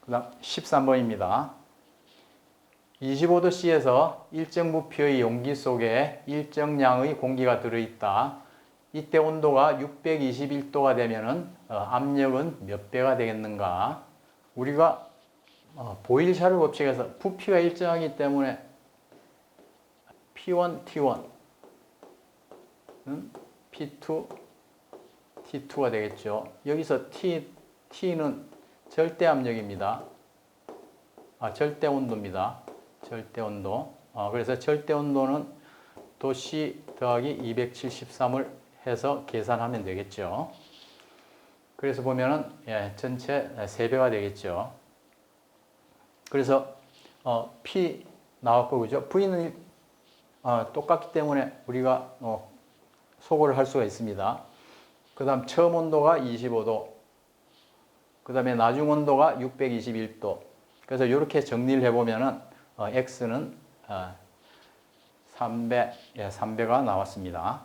그 다음 13번입니다. 25도씨에서 일정 부피의 용기 속에 일정량의 공기가 들어있다. 이때 온도가 621도가 되면은 어, 압력은 몇 배가 되겠는가? 우리가 어, 보일 샤를 법칙에서 부피가 일정하기 때문에 P1, T1 은 P2, T2가 되겠죠. 여기서 T, T는 절대 압력입니다. 아, 절대 온도입니다. 절대 온도. 어, 그래서 절대 온도는 도시 더하기 273을 해서 계산하면 되겠죠. 그래서 보면은 예, 전체 3배가 되겠죠. 그래서 어, P 나왔고 그죠? V는 어, 똑같기 때문에 우리가 어, 소거를 할 수가 있습니다. 그 다음 처음 온도가 25도, 그 다음에 나중 온도가 621도. 그래서 이렇게 정리를 해보면은 어, X는 어, 3배, 예, 3배가 나왔습니다.